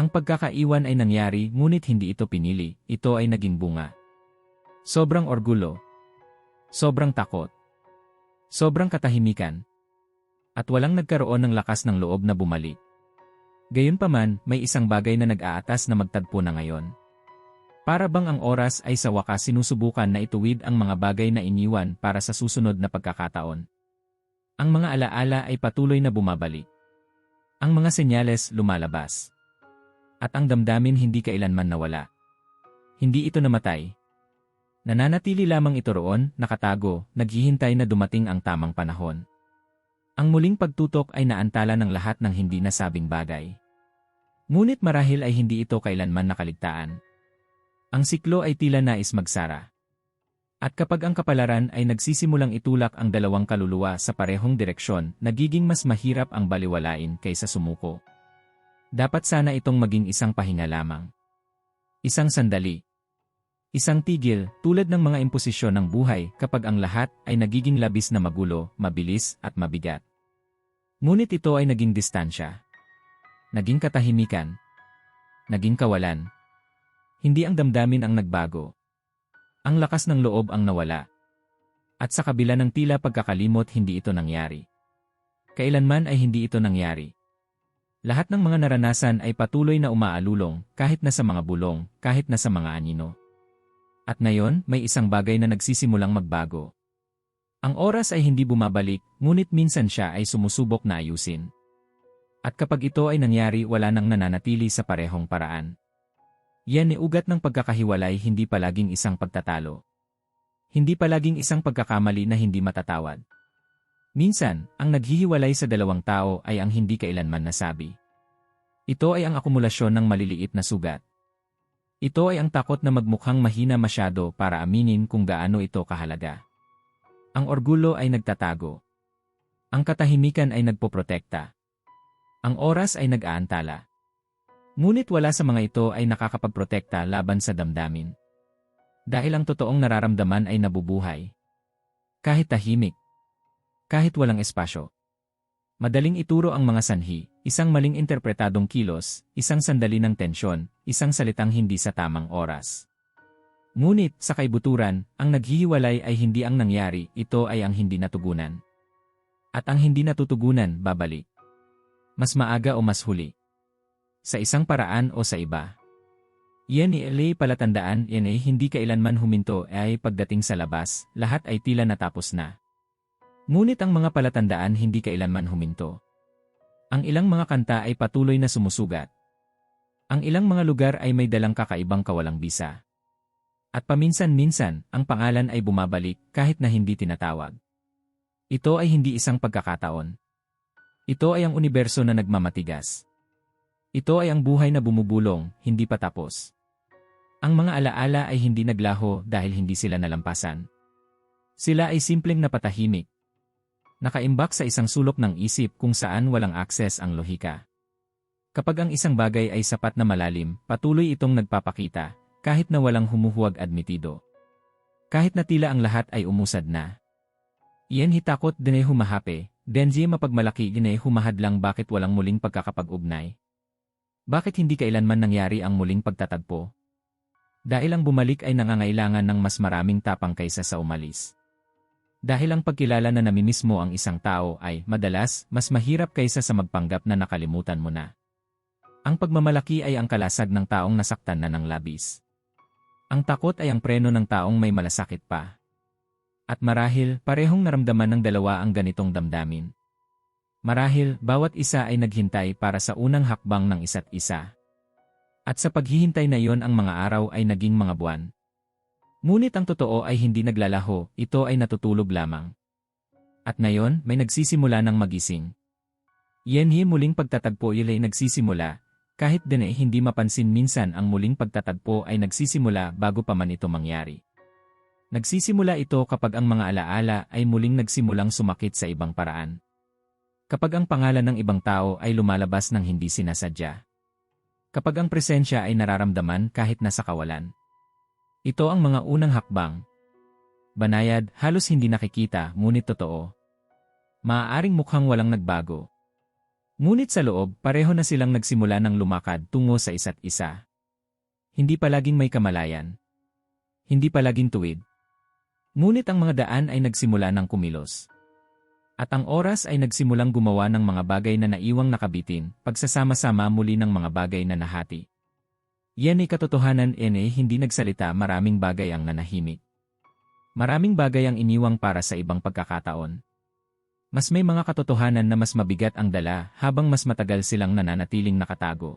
Ang pagkakaiwan ay nangyari ngunit hindi ito pinili, ito ay naging bunga. Sobrang orgulo. Sobrang takot. Sobrang katahimikan. At walang nagkaroon ng lakas ng loob na bumalik. Gayunpaman, may isang bagay na nag-aatas na magtagpo na ngayon. Para bang ang oras ay sa wakas sinusubukan na ituwid ang mga bagay na iniwan para sa susunod na pagkakataon. Ang mga alaala ay patuloy na bumabalik. Ang mga senyales lumalabas. At ang damdamin hindi kailanman nawala. Hindi ito namatay. Nananatili lamang ito roon, nakatago, naghihintay na dumating ang tamang panahon. Ang muling pagtutok ay naantala ng lahat ng hindi nasabing bagay. Ngunit marahil ay hindi ito kailanman nakaligtaan. Ang siklo ay tila nais magsara. At kapag ang kapalaran ay nagsisimulang itulak ang dalawang kaluluwa sa parehong direksyon, nagiging mas mahirap ang baliwalain kaysa sumuko. Dapat sana itong maging isang pahinga lamang. Isang sandali. Isang tigil, tulad ng mga imposisyon ng buhay kapag ang lahat ay nagiging labis na magulo, mabilis, at mabigat. Ngunit ito ay naging distansya. Naging katahimikan. Naging kawalan. Hindi ang damdamin ang nagbago. Ang lakas ng loob ang nawala. At sa kabila ng tila pagkakalimot hindi ito nangyari. Kailanman ay hindi ito nangyari. Lahat ng mga naranasan ay patuloy na umaalulong kahit na sa mga bulong, kahit na sa mga anino. At ngayon, may isang bagay na nagsisimulang magbago. Ang oras ay hindi bumabalik, ngunit minsan siya ay sumusubok na ayusin. At kapag ito ay nangyari wala nang nananatili sa parehong paraan. Yan ni ugat ng pagkakahiwalay hindi palaging isang pagtatalo. Hindi palaging isang pagkakamali na hindi matatawad. Minsan, ang naghihiwalay sa dalawang tao ay ang hindi kailanman nasabi. Ito ay ang akumulasyon ng maliliit na sugat. Ito ay ang takot na magmukhang mahina masyado para aminin kung gaano ito kahalaga. Ang orgulo ay nagtatago. Ang katahimikan ay nagpoprotekta. Ang oras ay nag-aantala. Ngunit wala sa mga ito ay nakakapagprotekta laban sa damdamin. Dahil ang totoong nararamdaman ay nabubuhay. Kahit tahimik. Kahit walang espasyo. Madaling ituro ang mga sanhi, isang maling interpretadong kilos, isang sandali ng tensyon, isang salitang hindi sa tamang oras. Ngunit, sa kaibuturan, ang naghihiwalay ay hindi ang nangyari, ito ay ang hindi natugunan. At ang hindi natutugunan, babalik mas maaga o mas huli. Sa isang paraan o sa iba. Yan ilay palatandaan yan ay hindi kailanman huminto ay pagdating sa labas, lahat ay tila natapos na. Ngunit ang mga palatandaan hindi kailanman huminto. Ang ilang mga kanta ay patuloy na sumusugat. Ang ilang mga lugar ay may dalang kakaibang kawalang bisa. At paminsan-minsan, ang pangalan ay bumabalik kahit na hindi tinatawag. Ito ay hindi isang pagkakataon. Ito ay ang universo na nagmamatigas. Ito ay ang buhay na bumubulong, hindi pa tapos. Ang mga alaala ay hindi naglaho dahil hindi sila nalampasan. Sila ay simpleng napatahimik. Nakaimbak sa isang sulok ng isip kung saan walang akses ang lohika. Kapag ang isang bagay ay sapat na malalim, patuloy itong nagpapakita, kahit na walang humuhuwag admitido. Kahit na tila ang lahat ay umusad na. Iyan hitakot din ay humahape, Denji mapagmalaki ginay humahad lang bakit walang muling pagkakapag-ugnay. Bakit hindi kailanman nangyari ang muling pagtatagpo? Dahil ang bumalik ay nangangailangan ng mas maraming tapang kaysa sa umalis. Dahil ang pagkilala na namimiss mo ang isang tao ay, madalas, mas mahirap kaysa sa magpanggap na nakalimutan mo na. Ang pagmamalaki ay ang kalasag ng taong nasaktan na ng labis. Ang takot ay ang preno ng taong may malasakit pa. At marahil, parehong naramdaman ng dalawa ang ganitong damdamin. Marahil, bawat isa ay naghintay para sa unang hakbang ng isa't isa. At sa paghihintay na iyon ang mga araw ay naging mga buwan. Ngunit ang totoo ay hindi naglalaho, ito ay natutulog lamang. At ngayon, may nagsisimula ng magising. Yenhi muling pagtatagpo ay nagsisimula, kahit din ay hindi mapansin minsan ang muling pagtatagpo ay nagsisimula bago pa man ito mangyari. Nagsisimula ito kapag ang mga alaala ay muling nagsimulang sumakit sa ibang paraan. Kapag ang pangalan ng ibang tao ay lumalabas ng hindi sinasadya. Kapag ang presensya ay nararamdaman kahit nasa kawalan. Ito ang mga unang hakbang. Banayad, halos hindi nakikita, ngunit totoo. Maaaring mukhang walang nagbago. Ngunit sa loob, pareho na silang nagsimula ng lumakad tungo sa isa't isa. Hindi palaging may kamalayan. Hindi palaging tuwid. Ngunit ang mga daan ay nagsimula ng kumilos. At ang oras ay nagsimulang gumawa ng mga bagay na naiwang nakabitin, pagsasama-sama muli ng mga bagay na nahati. Yan ay katotohanan ene hindi nagsalita maraming bagay ang nanahimik. Maraming bagay ang iniwang para sa ibang pagkakataon. Mas may mga katotohanan na mas mabigat ang dala habang mas matagal silang nananatiling nakatago.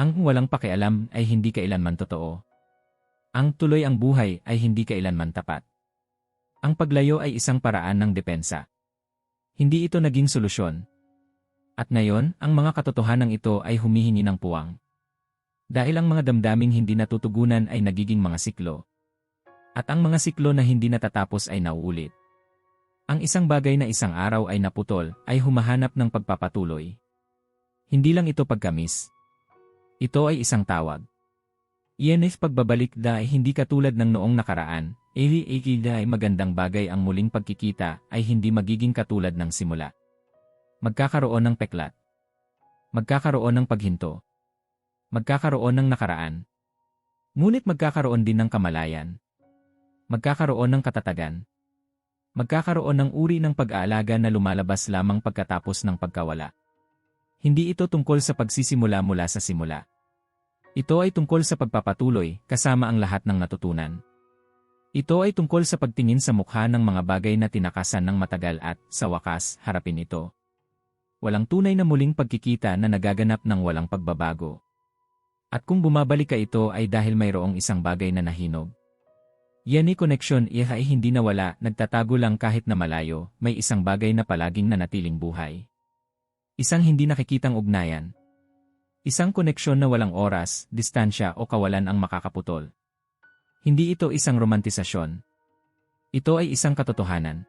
Ang walang pakialam ay hindi kailanman totoo. Ang tuloy ang buhay ay hindi kailanman tapat. Ang paglayo ay isang paraan ng depensa. Hindi ito naging solusyon. At ngayon, ang mga katotohanan ito ay humihingi ng puwang. Dahil ang mga damdaming hindi natutugunan ay nagiging mga siklo. At ang mga siklo na hindi natatapos ay nauulit. Ang isang bagay na isang araw ay naputol ay humahanap ng pagpapatuloy. Hindi lang ito pagkamis. Ito ay isang tawag. Iyan pagbabalik da ay hindi katulad ng noong nakaraan, Eli ay magandang bagay ang muling pagkikita ay hindi magiging katulad ng simula. Magkakaroon ng peklat. Magkakaroon ng paghinto. Magkakaroon ng nakaraan. Ngunit magkakaroon din ng kamalayan. Magkakaroon ng katatagan magkakaroon ng uri ng pag-aalaga na lumalabas lamang pagkatapos ng pagkawala. Hindi ito tungkol sa pagsisimula mula sa simula. Ito ay tungkol sa pagpapatuloy kasama ang lahat ng natutunan. Ito ay tungkol sa pagtingin sa mukha ng mga bagay na tinakasan ng matagal at, sa wakas, harapin ito. Walang tunay na muling pagkikita na nagaganap ng walang pagbabago. At kung bumabalik ka ito ay dahil mayroong isang bagay na nahinog. Yani koneksyon iha ay hindi nawala, nagtatago lang kahit na malayo, may isang bagay na palaging nanatiling buhay. Isang hindi nakikitang ugnayan. Isang koneksyon na walang oras, distansya o kawalan ang makakaputol. Hindi ito isang romantisasyon. Ito ay isang katotohanan.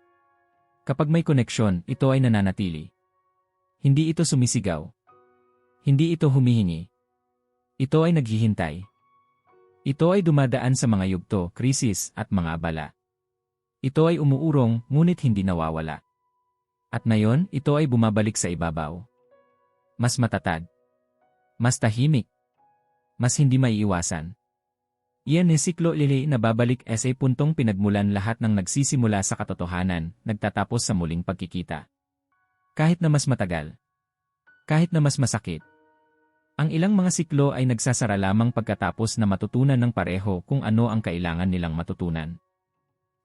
Kapag may koneksyon, ito ay nananatili. Hindi ito sumisigaw. Hindi ito humihingi. Ito ay naghihintay. Ito ay dumadaan sa mga yugto, krisis, at mga abala. Ito ay umuurong, ngunit hindi nawawala. At ngayon, ito ay bumabalik sa ibabaw. Mas matatag. Mas tahimik. Mas hindi maiiwasan. Iyan ni Siklo Lili na babalik sa puntong pinagmulan lahat ng nagsisimula sa katotohanan, nagtatapos sa muling pagkikita. Kahit na mas matagal. Kahit na mas masakit. Ang ilang mga siklo ay nagsasara lamang pagkatapos na matutunan ng pareho kung ano ang kailangan nilang matutunan.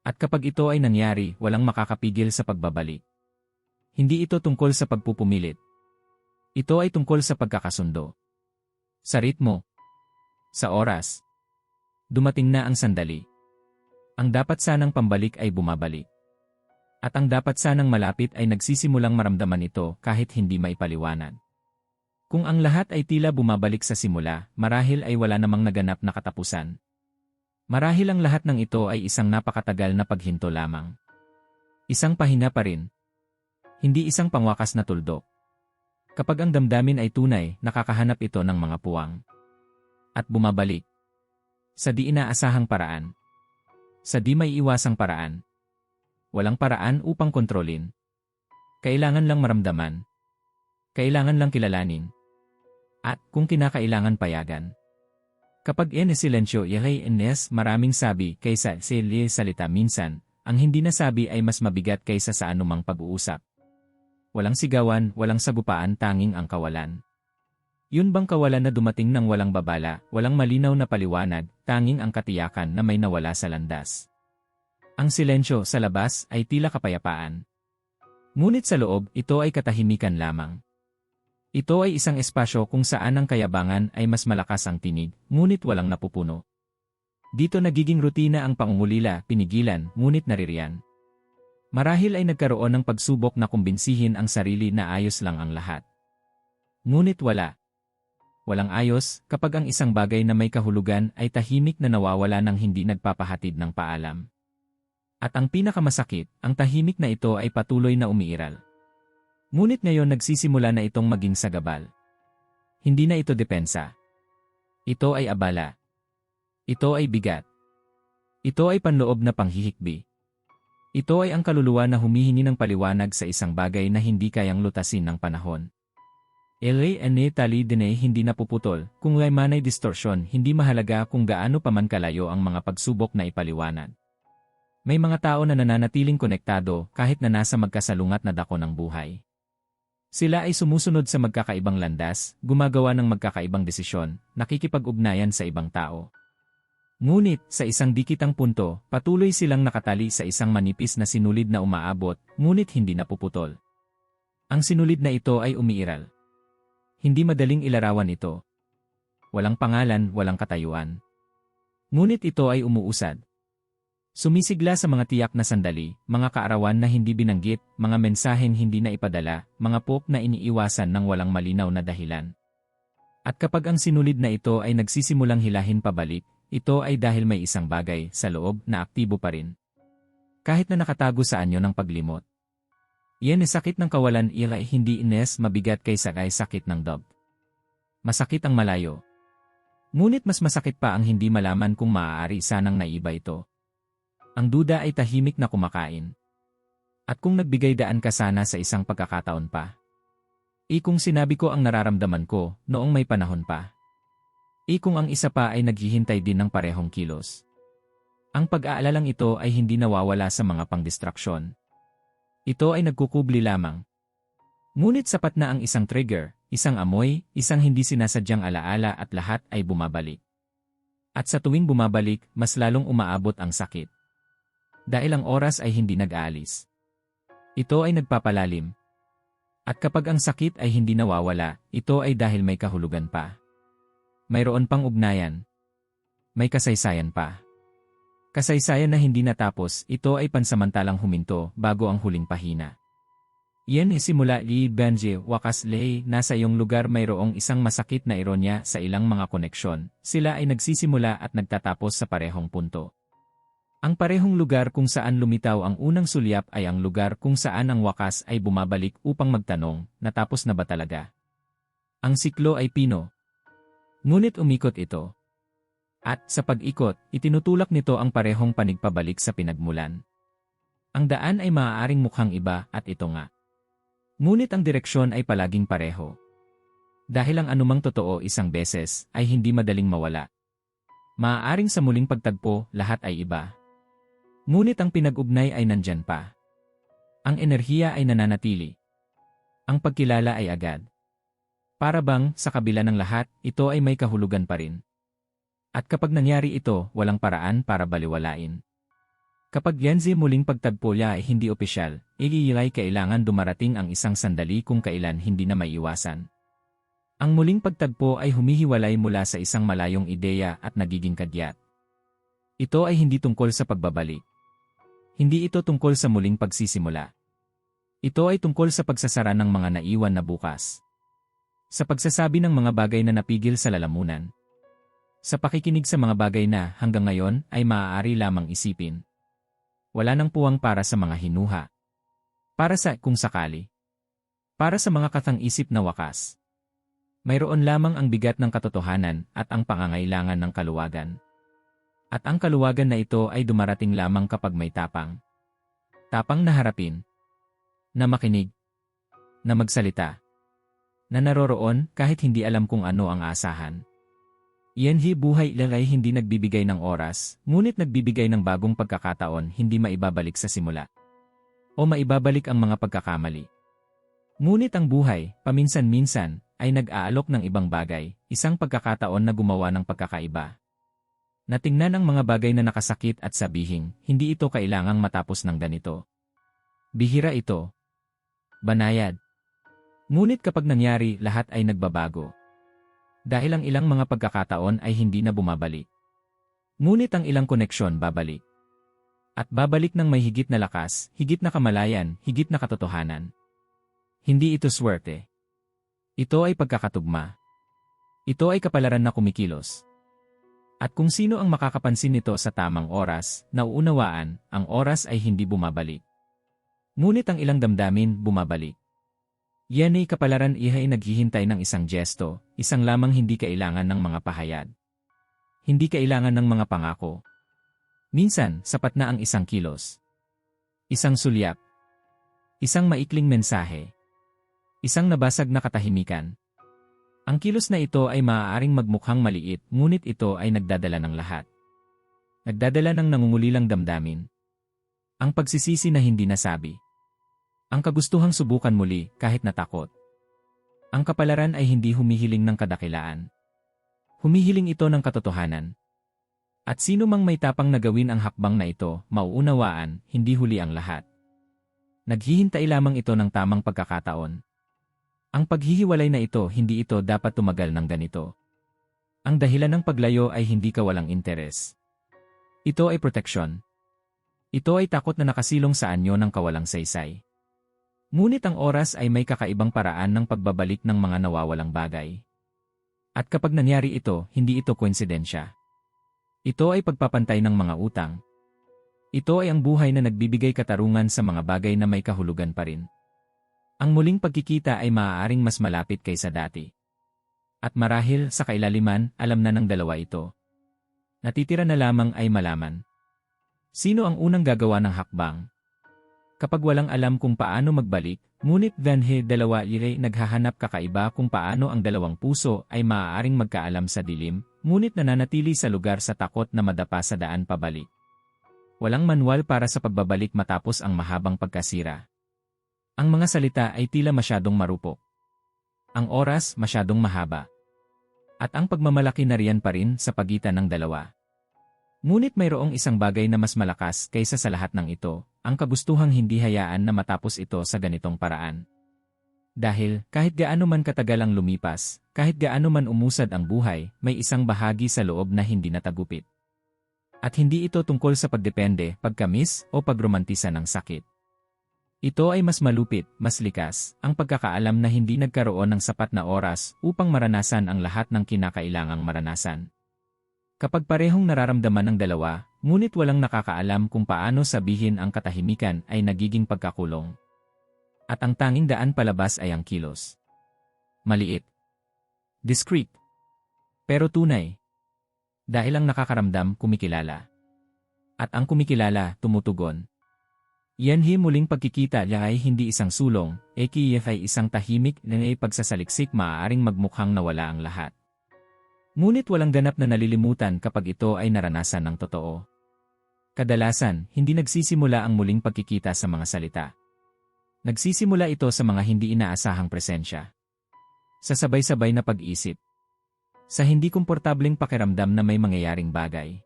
At kapag ito ay nangyari, walang makakapigil sa pagbabalik. Hindi ito tungkol sa pagpupumilit. Ito ay tungkol sa pagkakasundo. Sa ritmo. Sa oras. Dumating na ang sandali. Ang dapat sanang pambalik ay bumabalik. At ang dapat sanang malapit ay nagsisimulang maramdaman ito kahit hindi maipaliwanag. Kung ang lahat ay tila bumabalik sa simula, marahil ay wala namang naganap na katapusan. Marahil ang lahat ng ito ay isang napakatagal na paghinto lamang. Isang pahinga pa rin. Hindi isang pangwakas na tuldok. Kapag ang damdamin ay tunay, nakakahanap ito ng mga puwang. At bumabalik. Sa di inaasahang paraan. Sa di may iwasang paraan. Walang paraan upang kontrolin. Kailangan lang maramdaman. Kailangan lang kilalanin. At kung kinakailangan payagan. Kapag ene silensyo yahay enes maraming sabi kaysa sili salita minsan, ang hindi nasabi ay mas mabigat kaysa sa anumang pag-uusap. Walang sigawan, walang sagupaan tanging ang kawalan. Yun bang kawalan na dumating ng walang babala, walang malinaw na paliwanag, tanging ang katiyakan na may nawala sa landas. Ang silensyo sa labas ay tila kapayapaan. Ngunit sa loob, ito ay katahimikan lamang. Ito ay isang espasyo kung saan ang kayabangan ay mas malakas ang tinig, ngunit walang napupuno. Dito nagiging rutina ang pangungulila, pinigilan, ngunit naririyan. Marahil ay nagkaroon ng pagsubok na kumbinsihin ang sarili na ayos lang ang lahat. Ngunit wala. Walang ayos kapag ang isang bagay na may kahulugan ay tahimik na nawawala ng hindi nagpapahatid ng paalam. At ang pinakamasakit, ang tahimik na ito ay patuloy na umiiral. Ngunit ngayon nagsisimula na itong maging sagabal. Hindi na ito depensa. Ito ay abala. Ito ay bigat. Ito ay panloob na panghihikbi. Ito ay ang kaluluwa na humihingi ng paliwanag sa isang bagay na hindi kayang lutasin ng panahon. LA ane tali dine hindi napuputol, kung may manay distorsyon hindi mahalaga kung gaano pa man kalayo ang mga pagsubok na ipaliwanag. May mga tao na nananatiling konektado kahit na nasa magkasalungat na dako ng buhay. Sila ay sumusunod sa magkakaibang landas, gumagawa ng magkakaibang desisyon, nakikipag-ugnayan sa ibang tao. Ngunit, sa isang dikitang punto, patuloy silang nakatali sa isang manipis na sinulid na umaabot, ngunit hindi napuputol. Ang sinulid na ito ay umiiral. Hindi madaling ilarawan ito. Walang pangalan, walang katayuan. Ngunit ito ay umuusad, Sumisigla sa mga tiyak na sandali, mga kaarawan na hindi binanggit, mga mensaheng hindi na ipadala, mga pop na iniiwasan ng walang malinaw na dahilan. At kapag ang sinulid na ito ay nagsisimulang hilahin pabalik, ito ay dahil may isang bagay sa loob na aktibo pa rin. Kahit na nakatago sa anyo ng paglimot. Yan ay sakit ng kawalan ila hindi ines mabigat kaysa ay sakit ng dog. Masakit ang malayo. Ngunit mas masakit pa ang hindi malaman kung maaari sanang naiba ito. Ang duda ay tahimik na kumakain. At kung nagbigay daan ka sana sa isang pagkakataon pa. I kung sinabi ko ang nararamdaman ko, noong may panahon pa. I kung ang isa pa ay naghihintay din ng parehong kilos. Ang pag-aalalang ito ay hindi nawawala sa mga pangdistraksyon. Ito ay nagkukubli lamang. Ngunit sapat na ang isang trigger, isang amoy, isang hindi sinasadyang alaala at lahat ay bumabalik. At sa tuwing bumabalik, mas lalong umaabot ang sakit dahil ang oras ay hindi nag-aalis. Ito ay nagpapalalim. At kapag ang sakit ay hindi nawawala, ito ay dahil may kahulugan pa. Mayroon pang ugnayan. May kasaysayan pa. Kasaysayan na hindi natapos, ito ay pansamantalang huminto bago ang huling pahina. Yan simula li Benji wakas lay nasa iyong lugar mayroong isang masakit na ironya sa ilang mga koneksyon. Sila ay nagsisimula at nagtatapos sa parehong punto. Ang parehong lugar kung saan lumitaw ang unang sulyap ay ang lugar kung saan ang wakas ay bumabalik upang magtanong, natapos na ba talaga? Ang siklo ay pino. Ngunit umikot ito. At sa pag-ikot, itinutulak nito ang parehong panigpabalik sa pinagmulan. Ang daan ay maaaring mukhang iba at ito nga. Ngunit ang direksyon ay palaging pareho. Dahil ang anumang totoo isang beses ay hindi madaling mawala. Maaaring sa muling pagtagpo, lahat ay iba. Ngunit ang pinag-ugnay ay nandyan pa. Ang enerhiya ay nananatili. Ang pagkilala ay agad. Para bang, sa kabila ng lahat, ito ay may kahulugan pa rin. At kapag nangyari ito, walang paraan para baliwalain. Kapag Genzi muling pagtagpo niya ay hindi opisyal, igiilay kailangan dumarating ang isang sandali kung kailan hindi na maiiwasan. Ang muling pagtagpo ay humihiwalay mula sa isang malayong ideya at nagiging kadyat. Ito ay hindi tungkol sa pagbabalik. Hindi ito tungkol sa muling pagsisimula. Ito ay tungkol sa pagsasara ng mga naiwan na bukas. Sa pagsasabi ng mga bagay na napigil sa lalamunan. Sa pakikinig sa mga bagay na hanggang ngayon ay maaari lamang isipin. Wala nang puwang para sa mga hinuha. Para sa kung sakali. Para sa mga katang-isip na wakas. Mayroon lamang ang bigat ng katotohanan at ang pangangailangan ng kaluwagan. At ang kaluwagan na ito ay dumarating lamang kapag may tapang. Tapang na harapin. Na makinig. Na magsalita. Na naroroon kahit hindi alam kung ano ang asahan. Iyan buhay ilalay hindi nagbibigay ng oras, ngunit nagbibigay ng bagong pagkakataon hindi maibabalik sa simula. O maibabalik ang mga pagkakamali. Ngunit ang buhay, paminsan-minsan, ay nag-aalok ng ibang bagay, isang pagkakataon na gumawa ng pagkakaiba. Natingnan ang mga bagay na nakasakit at sabihin, hindi ito kailangang matapos ng ganito. Bihira ito. Banayad. Ngunit kapag nangyari, lahat ay nagbabago. Dahil ang ilang mga pagkakataon ay hindi na bumabalik. Ngunit ang ilang koneksyon babalik. At babalik ng may higit na lakas, higit na kamalayan, higit na katotohanan. Hindi ito swerte. Ito ay pagkakatugma. Ito ay kapalaran na kumikilos. At kung sino ang makakapansin nito sa tamang oras, nauunawaan, ang oras ay hindi bumabalik. Ngunit ang ilang damdamin bumabalik. Yan ay kapalaran iha ay naghihintay ng isang gesto, isang lamang hindi kailangan ng mga pahayag. Hindi kailangan ng mga pangako. Minsan, sapat na ang isang kilos. Isang sulyap. Isang maikling mensahe. Isang nabasag na katahimikan, Ang kilos na ito ay maaaring magmukhang maliit, ngunit ito ay nagdadala ng lahat. Nagdadala ng nangungulilang damdamin. Ang pagsisisi na hindi nasabi. Ang kagustuhang subukan muli kahit natakot. Ang kapalaran ay hindi humihiling ng kadakilaan. Humihiling ito ng katotohanan. At sino mang may tapang na gawin ang hakbang na ito, mauunawaan, hindi huli ang lahat. Naghihintay lamang ito ng tamang pagkakataon. Ang paghihiwalay na ito, hindi ito dapat tumagal ng ganito. Ang dahilan ng paglayo ay hindi kawalang interes. Ito ay proteksyon. Ito ay takot na nakasilong sa anyo ng kawalang saysay. Ngunit ang oras ay may kakaibang paraan ng pagbabalik ng mga nawawalang bagay. At kapag nangyari ito, hindi ito koinsidensya. Ito ay pagpapantay ng mga utang, ito ay ang buhay na nagbibigay katarungan sa mga bagay na may kahulugan pa rin. Ang muling pagkikita ay maaaring mas malapit kaysa dati. At marahil sa kailaliman, alam na ng dalawa ito. Natitira na lamang ay malaman. Sino ang unang gagawa ng hakbang? Kapag walang alam kung paano magbalik, ngunit Vanhe dalawa ire naghahanap kakaiba kung paano ang dalawang puso ay maaaring magkaalam sa dilim, ngunit nananatili sa lugar sa takot na madapa sa daan pabalik. Walang manual para sa pagbabalik matapos ang mahabang pagkasira. Ang mga salita ay tila masyadong marupok. Ang oras masyadong mahaba. At ang pagmamalaki na riyan pa rin sa pagitan ng dalawa. Ngunit mayroong isang bagay na mas malakas kaysa sa lahat ng ito, ang kagustuhang hindi hayaan na matapos ito sa ganitong paraan. Dahil, kahit gaano man katagal ang lumipas, kahit gaano man umusad ang buhay, may isang bahagi sa loob na hindi natagupit. At hindi ito tungkol sa pagdepende, pagkamis, o pagromantisa ng sakit. Ito ay mas malupit, mas likas, ang pagkakaalam na hindi nagkaroon ng sapat na oras upang maranasan ang lahat ng kinakailangang maranasan. Kapag parehong nararamdaman ng dalawa, ngunit walang nakakaalam kung paano sabihin ang katahimikan ay nagiging pagkakulong. At ang tanging daan palabas ay ang kilos. Maliit. Discreet. Pero tunay. Dahil ang nakakaramdam kumikilala. At ang kumikilala tumutugon. Yanhi muling pagkikita niya ay hindi isang sulong, e ay isang tahimik na ay pagsasaliksik maaaring magmukhang nawala ang lahat. Ngunit walang ganap na nalilimutan kapag ito ay naranasan ng totoo. Kadalasan, hindi nagsisimula ang muling pagkikita sa mga salita. Nagsisimula ito sa mga hindi inaasahang presensya. Sa sabay-sabay na pag-isip, sa hindi komportableng pakiramdam na may mangyayaring bagay.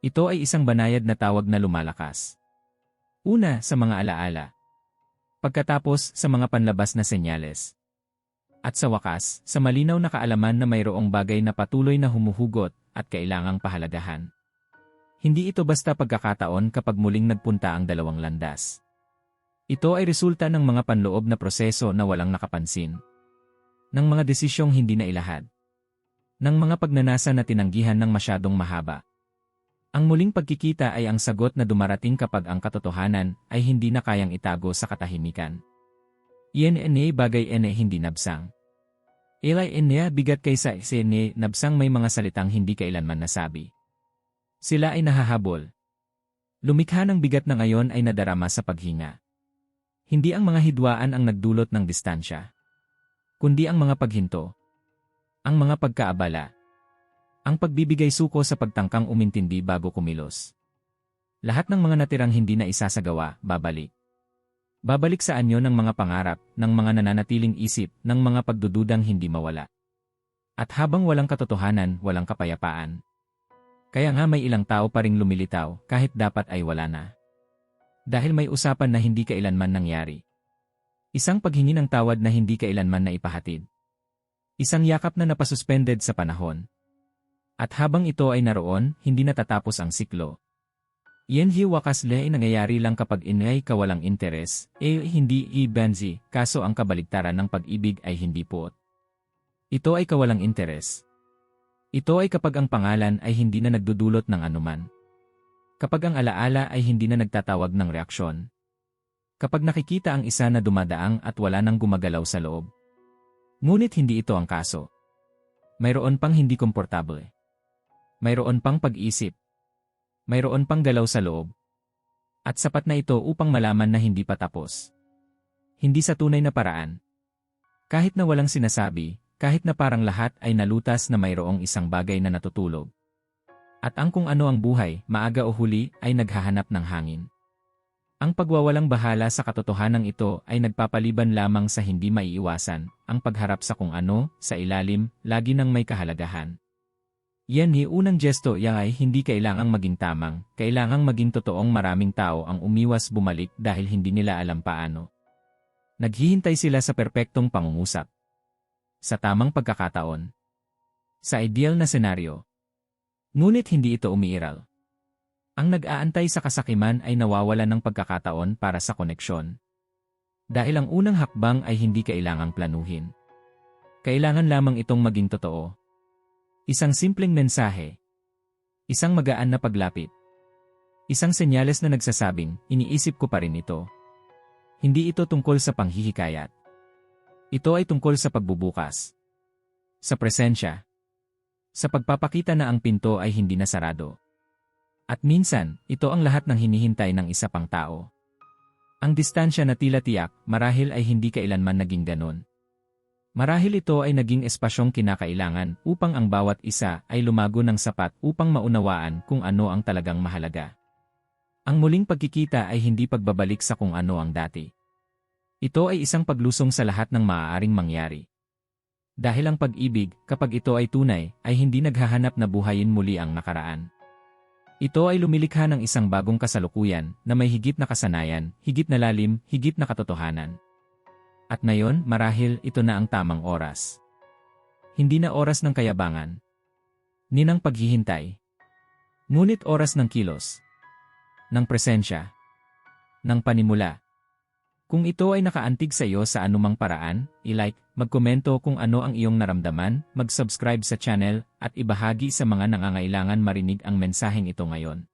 Ito ay isang banayad na tawag na lumalakas. Una, sa mga alaala. Pagkatapos, sa mga panlabas na senyales. At sa wakas, sa malinaw na kaalaman na mayroong bagay na patuloy na humuhugot at kailangang pahalagahan. Hindi ito basta pagkakataon kapag muling nagpunta ang dalawang landas. Ito ay resulta ng mga panloob na proseso na walang nakapansin. Ng mga desisyong hindi na ilahad ng mga pagnanasa na tinanggihan ng masyadong mahaba. Ang muling pagkikita ay ang sagot na dumarating kapag ang katotohanan ay hindi na kayang itago sa katahimikan. Iyan ene bagay ene hindi nabsang. Ilay ene bigat kaysa ene nabsang may mga salitang hindi kailanman nasabi. Sila ay nahahabol. Lumikha ng bigat na ngayon ay nadarama sa paghinga. Hindi ang mga hidwaan ang nagdulot ng distansya. Kundi ang mga paghinto, ang mga pagkaabala. Ang pagbibigay suko sa pagtangkang umintindi bago kumilos. Lahat ng mga natirang hindi na isasagawa, babalik. Babalik sa anyo ng mga pangarap, ng mga nananatiling isip, ng mga pagdududang hindi mawala. At habang walang katotohanan, walang kapayapaan. Kaya nga may ilang tao pa ring lumilitaw, kahit dapat ay wala na. Dahil may usapan na hindi kailanman nangyari. Isang paghingi ng tawad na hindi kailanman na ipahatid. Isang yakap na napasuspended sa panahon. At habang ito ay naroon, hindi natatapos ang siklo. Yenhi wakas le ay nangyayari lang kapag inay kawalang interes, eh hindi i-benzi, kaso ang kabaligtaran ng pag-ibig ay hindi puot. Ito ay kawalang interes. Ito ay kapag ang pangalan ay hindi na nagdudulot ng anuman. Kapag ang alaala ay hindi na nagtatawag ng reaksyon. Kapag nakikita ang isa na dumadaang at wala nang gumagalaw sa loob. Ngunit hindi ito ang kaso. Mayroon pang hindi komportable. Mayroon pang pag-isip. Mayroon pang galaw sa loob. At sapat na ito upang malaman na hindi pa tapos. Hindi sa tunay na paraan. Kahit na walang sinasabi, kahit na parang lahat ay nalutas na mayroong isang bagay na natutulog. At ang kung ano ang buhay, maaga o huli, ay naghahanap ng hangin. Ang pagwawalang bahala sa katotohanan ito ay nagpapaliban lamang sa hindi maiiwasan, ang pagharap sa kung ano, sa ilalim, lagi nang may kahalagahan. Yan ni unang gesto yang ay hindi kailangang maging tamang, kailangang maging totoong maraming tao ang umiwas bumalik dahil hindi nila alam paano. Naghihintay sila sa perpektong pangungusap. Sa tamang pagkakataon. Sa ideal na senaryo. Ngunit hindi ito umiiral. Ang nag-aantay sa kasakiman ay nawawala ng pagkakataon para sa koneksyon. Dahil ang unang hakbang ay hindi kailangang planuhin. Kailangan lamang itong maging totoo. Isang simpleng mensahe. Isang magaan na paglapit. Isang senyales na nagsasabing, iniisip ko pa rin ito. Hindi ito tungkol sa panghihikayat. Ito ay tungkol sa pagbubukas. Sa presensya. Sa pagpapakita na ang pinto ay hindi na sarado. At minsan, ito ang lahat ng hinihintay ng isa pang tao. Ang distansya na tila tiyak, marahil ay hindi kailanman naging ganon. Marahil ito ay naging espasyong kinakailangan upang ang bawat isa ay lumago ng sapat upang maunawaan kung ano ang talagang mahalaga. Ang muling pagkikita ay hindi pagbabalik sa kung ano ang dati. Ito ay isang paglusong sa lahat ng maaaring mangyari. Dahil ang pag-ibig, kapag ito ay tunay, ay hindi naghahanap na buhayin muli ang nakaraan. Ito ay lumilikha ng isang bagong kasalukuyan na may higit na kasanayan, higit na lalim, higit na katotohanan. At ngayon, marahil ito na ang tamang oras. Hindi na oras ng kayabangan. Ni ng paghihintay. Ngunit oras ng kilos. Ng presensya. Ng panimula. Kung ito ay nakaantig sa iyo sa anumang paraan, i-like, magkomento kung ano ang iyong naramdaman, mag-subscribe sa channel, at ibahagi sa mga nangangailangan marinig ang mensaheng ito ngayon.